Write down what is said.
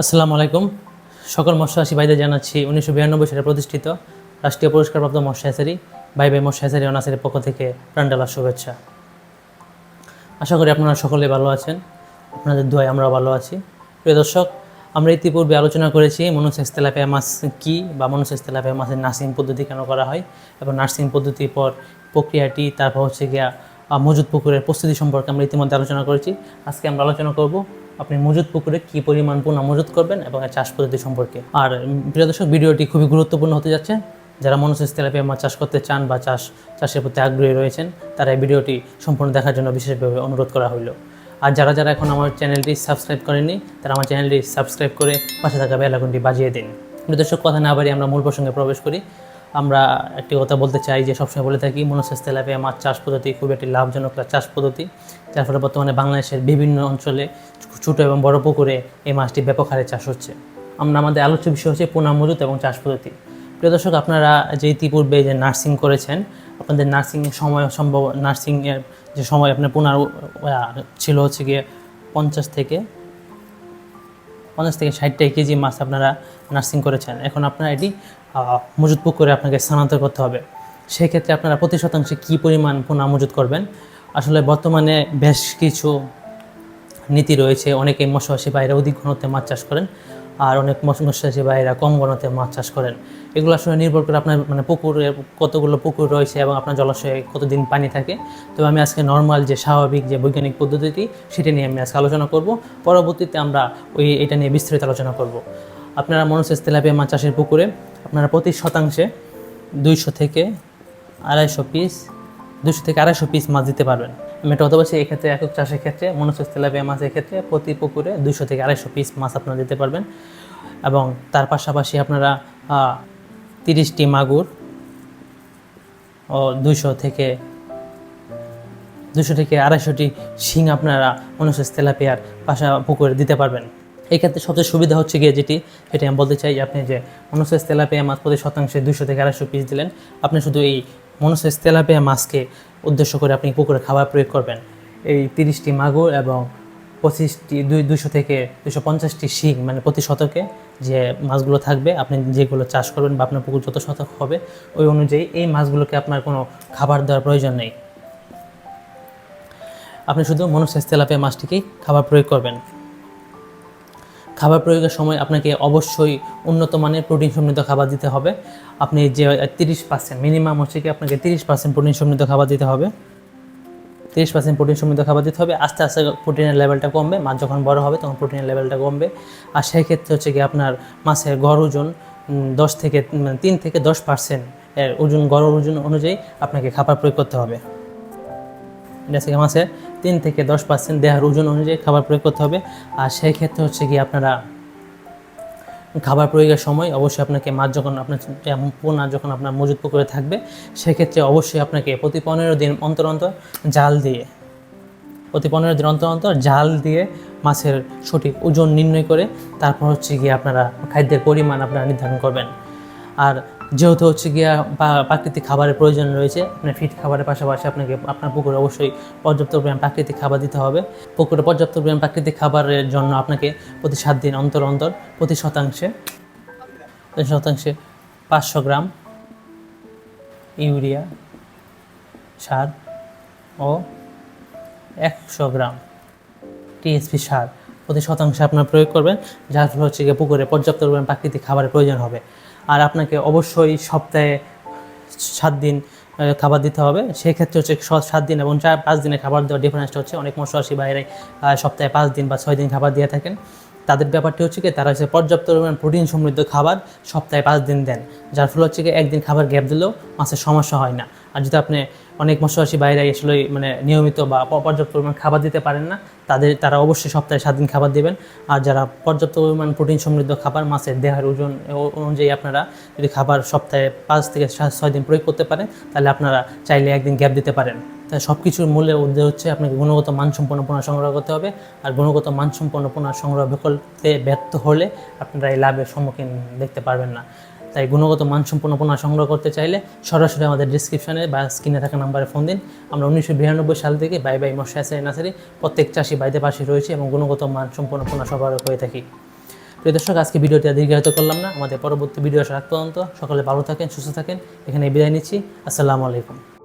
আসসালামু আলাইকুম। সকল মৎস্যচাষী ভাইদের জানাচ্ছি উনিশশো বিরানব্বই সালে প্রতিষ্ঠিত রাষ্ট্রীয় পুরস্কারপ্রাপ্ত মৎস্য হ্যাচারি বাই বাই মৎস্য হ্যাচারি অনাসের পক্ষ থেকে প্রাণডালার শুভেচ্ছা। আশা করি আপনারা সকলে ভালো আছেন। আপনাদের দোয়ায় আমরাও ভালো আছি। প্রিয় দর্শক, আমরা ইতিপূর্বে আলোচনা করেছি মনোসেক্স তেলাপিয়া মাছ কী বা মনোসেক্স তেলাপিয়া মাছের নার্সিং পদ্ধতি কেন করা হয় এবং নার্সিং পদ্ধতির পর প্রক্রিয়াটি, তারপর হচ্ছে গিয়া মজুদ পুকুরের প্রস্তুতি সম্পর্কে আমরা ইতিমধ্যে আলোচনা করেছি। আজকে আমরা আলোচনা করব আপনি মজুদ পুকুরে কী পরিমাণ পোনা মজুদ করবেন এবং চাষ পদ্ধতি সম্পর্কে। আর প্রিয় দর্শক, ভিডিওটি খুবই গুরুত্বপূর্ণ হতে যাচ্ছে। যারা মনোসেক্স তেলাপিয়া মাছ চাষ করতে চান বা চাষ, চাষের প্রতি আগ্রহী রয়েছেন, তারা এই ভিডিওটি সম্পূর্ণ দেখার জন্য বিশেষভাবে অনুরোধ করা হলো আর যারা যারা এখন আমার চ্যানেলটি সাবস্ক্রাইব করেনি তারা আমার চ্যানেলটি সাবস্ক্রাইব করে পাশে থাকা বেল আইকনটি বাজিয়ে দিন। দর্শক, কথা না বাড়ি আমরা মূল প্রসঙ্গে প্রবেশ করি। আমরা একটি কথা বলতে চাই যে সবসময় বলে থাকি মনোসেস তেলাপিয়া মাছ চাষ পদ্ধতি খুব একটি লাভজনক চাষ পদ্ধতি, যার ফলে বর্তমানে বাংলাদেশের বিভিন্ন অঞ্চলে ছোটো এবং বড় পুকুরে এই মাছটি ব্যাপক হারে চাষ হচ্ছে। আমরা আমাদের আলোচ্য বিষয় হচ্ছে পোনা মজুত এবং চাষ পদ্ধতি। প্রিয় দর্শক, আপনারা যে ইতিপূর্বে যে নার্সিং করেছেন, আপনাদের নার্সিংয়ের সময় সম্ভব নার্সিংয়ের যে সময় আপনার পুনার ছিল হচ্ছে গিয়ে পঞ্চাশ থেকে পঞ্চাশ থেকে ষাটটা কেজি মাছ আপনারা নার্সিং করেছেন। এখন আপনারা এটি মজুত করে আপনাকে স্থানান্তর করতে হবে। সেক্ষেত্রে আপনারা প্রতি শতাংশে কী পরিমাণ পোনা মজুত করবেন? আসলে বর্তমানে বেশ কিছু নীতি রয়েছে। অনেকেই মৎস্যচাষী বাইরে অধিক ঘনত্বে মাছ চাষ করেন। আর অনেক মৎস্যচাষী বাইরা কম ঘনত্বে মাছ চাষ করেন। এগুলো আসলে নির্ভর করে আপনার মানে পুকুরে কতগুলো পুকুর রয়েছে এবং আপনার জলাশয়ে কতদিন পানি থাকে। তবে আমি আজকে নর্মাল যে স্বাভাবিক যে বৈজ্ঞানিক পদ্ধতিটি, সেটা নিয়ে আমি আজকে আলোচনা করব। পরবর্তীতে আমরা ওই, এটা নিয়ে বিস্তারিত আলোচনা করব। আপনারা মনোসেস তেলাপিয়া মাছ চাষের পুকুরে আপনারা প্রতি শতাংশে দুইশো থেকে আড়াইশো পিস দুশো থেকে আড়াইশো পিস মাছ দিতে পারবেন। আমি এটা হতে পারছি এক্ষেত্রে একক চাষের ক্ষেত্রে মনোসেস তেলাপিয়া মাছের ক্ষেত্রে প্রতি পুকুরে দুশো থেকে আড়াইশো পিস মাছ আপনারা দিতে পারবেন। এবং তার পাশাপাশি আপনারা তিরিশটি মাগুর ও দুশো থেকে দুশো থেকে আড়াইশোটি শিং আপনারা মনুষ্য তেলাপিয়ার পাশা পুকুরে দিতে পারবেন। এই ক্ষেত্রে সবচেয়ে সুবিধা হচ্ছে গিয়ে যেটি সেটি আমি বলতে চাই আপনি যে মনুষ্য তেলাপিয়া মাছ প্রতি শতাংশে দুশো থেকে আড়াইশো পিস দিলেন, আপনি শুধু এই মনুষ্য তেলাপিয়া মাছকে উদ্দেশ্য করে আপনি পুকুরে খাবার প্রয়োগ করবেন। এই তিরিশটি মাগুর এবং পঁচিশটি, দুই দুশো থেকে দুশো পঞ্চাশটি শিং মানে প্রতি শতকে যে মাছগুলো থাকবে, আপনি যেগুলো চাষ করবেন বা আপনার পুকুর যত শতক হবে, ওই অনুযায়ী এই মাছগুলোকে আপনার কোনো খাবার দেওয়ার প্রয়োজন নেই। আপনি শুধু মনুষ্যের তেলাপিয়া মাছটিকেই খাবার প্রয়োগ করবেন। খাবার প্রয়োগের সময় আপনাকে অবশ্যই উন্নত মানের প্রোটিন সমৃদ্ধ খাবার দিতে হবে। আপনি যে তিরিশ পার্সেন্ট মিনিমাম হচ্ছে কি আপনাকে তিরিশ পার্সেন্ট প্রোটিন সমৃদ্ধ খাবার দিতে হবে। তিরিশ পার্সেন্ট প্রোটিন সমৃদ্ধ খাবার দিতে হবে। আস্তে আস্তে প্রোটিনের লেভেলটা কমবে, মাছ যখন বড় হবে তখন প্রোটিনের লেভেলটা কমবে। আর সেই ক্ষেত্রে হচ্ছে কি আপনার মাছের গড় ওজন দশ থেকে তিন থেকে দশ পার্সেন্ট এর ওজন, গড় ওজন অনুযায়ী আপনাকে খাবার প্রয়োগ করতে হবে। মাছের তিন থেকে দশ পার্সেন্ট দেহার ওজন অনুযায়ী খাবার প্রয়োগ করতে হবে। আর সেই ক্ষেত্রে হচ্ছে কি আপনারা খাবার প্রয়োগের সময় অবশ্যই আপনাকে মাছ যখন আপনার পোনা যখন আপনার মজুদ পুকুরে থাকবে, সেক্ষেত্রে অবশ্যই আপনাকে প্রতি পনেরো দিন অন্তর অন্তর জাল দিয়ে, প্রতি পনেরো দিন অন্তর অন্তর জাল দিয়ে মাছের সঠিক ওজন নির্ণয় করে তারপর হচ্ছে গিয়ে আপনারা খাদ্যের পরিমাণ আপনারা নির্ধারণ করবেন। আর যেহেতু হচ্ছে গিয়া প্রাকৃতিক খাবারের প্রয়োজন রয়েছে আপনার ফিট খাবারের পাশাপাশি আপনাকে, আপনার পুকুরে অবশ্যই পর্যাপ্ত পরিমাণ প্রাকৃতিক খাবার দিতে হবে। পুকুরে পর্যাপ্ত পরিমাণ প্রাকৃতিক খাবারের জন্য আপনাকে প্রতি সাত দিন অন্তর অন্তর, প্রতি শতাংশে শতাংশে পাঁচশো গ্রাম ইউরিয়া, সার ও একশো গ্রাম টিএসপি সার প্রতি শতাংশে আপনার প্রয়োগ করবেন, যার ফলে হচ্ছে গিয়ে পুকুরে পর্যাপ্ত পরিমাণ প্রাকৃতিক খাবারের প্রয়োজন হবে। আর আপনাকে অবশ্যই সপ্তাহে সাত দিন খাবার দিতে হবে। সেই ক্ষেত্রে হচ্ছে সাত দিন এবং চার, পাঁচ দিনে খাবার দেওয়ার ডিফারেন্সটা হচ্ছে অনেক মশলাসী বাইরে সপ্তাহে পাঁচ দিন বা ছয় দিন খাবার দিয়ে থাকেন। তাদের ব্যাপারটি হচ্ছে কি, তারা হচ্ছে পর্যাপ্ত পরিমাণ প্রোটিন সমৃদ্ধ খাবার সপ্তাহে পাঁচ দিন দেন। যার ফলে হচ্ছে কি, একদিন খাবার গ্যাপ দিলেও মাছের সমস্যা হয় না। আর যদি আপনি অনেক মৎস্যচাষী বাইরে আসলে মানে নিয়মিত বা পর্যাপ্ত পরিমাণ খাবার দিতে পারেন না। তাদের, তারা অবশ্যই সপ্তাহে সাত দিন খাবার দেবেন। আর যারা পর্যাপ্ত পরিমাণ প্রোটিন সমৃদ্ধ খাবার, মাছের দেহের ওজন অনুযায়ী আপনারা যদি খাবার সপ্তাহে পাঁচ থেকে ছয় দিন প্রয়োগ করতে পারেন, তাহলে আপনারা চাইলে একদিন গ্যাপ দিতে পারেন। তাই সব কিছুর মূল্যের উদ্দেশ্য হচ্ছে আপনাকে গুণগত মানসম্পন্ন পোনা সংগ্রহ করতে হবে। আর গুণগত মানসম্পন্ন পোনা সংগ্রহ করতে ব্যর্থ হলে আপনারা এই লাভের সম্মুখীন দেখতে পারবেন না। তাই গুণগত মানসম্পন্ন পণ্য সংগ্রহ করতে চাইলে সরাসরি আমাদের ডিসক্রিপশনে বা স্ক্রিনে থাকা নাম্বারে ফোন দিন। আমরা উনিশশো বিরানব্বই সাল থেকে বাই বাই মশাই নার্সারি প্রত্যেক চাষি বাইতে পাশে রয়েছে এবং গুণগত মানসম্পন্ন পণ্য সরবরাহ হয়ে থাকি। প্রিয় দর্শক, আজকে ভিডিওটি দীর্ঘায়িত করলাম না। আমাদের পরবর্তী ভিডিও আসার পর্যন্ত সকলে ভালো থাকেন, সুস্থ থাকেন। এখানে বিদায় নিচ্ছি। আসসালামু আলাইকুম।